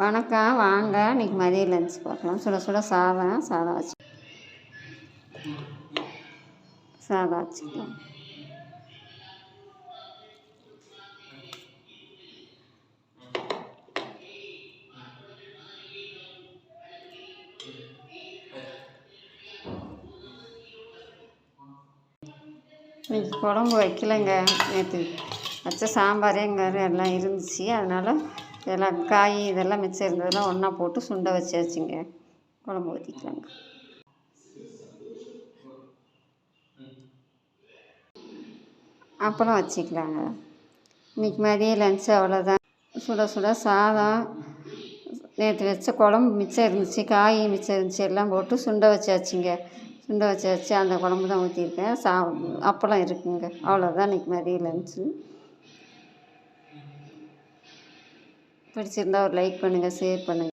வணக்கம் வாங்க. இன்றைக்கி மதிய லஞ்ச் பார்க்கலாம் சுட சுட சாதம் சாதம் வச்சு. சாதம் வச்சுக்கலாம். இன்னைக்கு குழம்பு வைக்கலைங்க. நேற்று வச்ச சாம்பார் எங்கள் எல்லாம் இருந்துச்சு. அதனால் இதெல்லாம் காய் இதெல்லாம் மிச்சம் இருந்ததெல்லாம் ஒன்றா போட்டு சுண்டை வச்சாச்சுங்க. குழம்பு ஊற்றிக்கலாங்க அப்பளம் வச்சுக்கலாங்க. இன்னைக்கு மதிய லஞ்சு அவ்வளோதான் சுட சுட சாதம் நேற்று வச்ச குழம்பு மிச்சம் இருந்துச்சு காய் மிச்சம் இருந்துச்சு எல்லாம் போட்டு சுண்டை வச்சாச்சுங்க. சுண்டை வச்சாச்சு அந்த குழம்பு தான் ஊற்றிருக்கேன் சா அப்பளம் இருக்குங்க. அவ்வளோதான் இன்னைக்கு மதிய லஞ்சு பிடிச்சிருந்தா ஒரு லைக் பண்ணுங்கள் ஷேர் பண்ணுங்கள்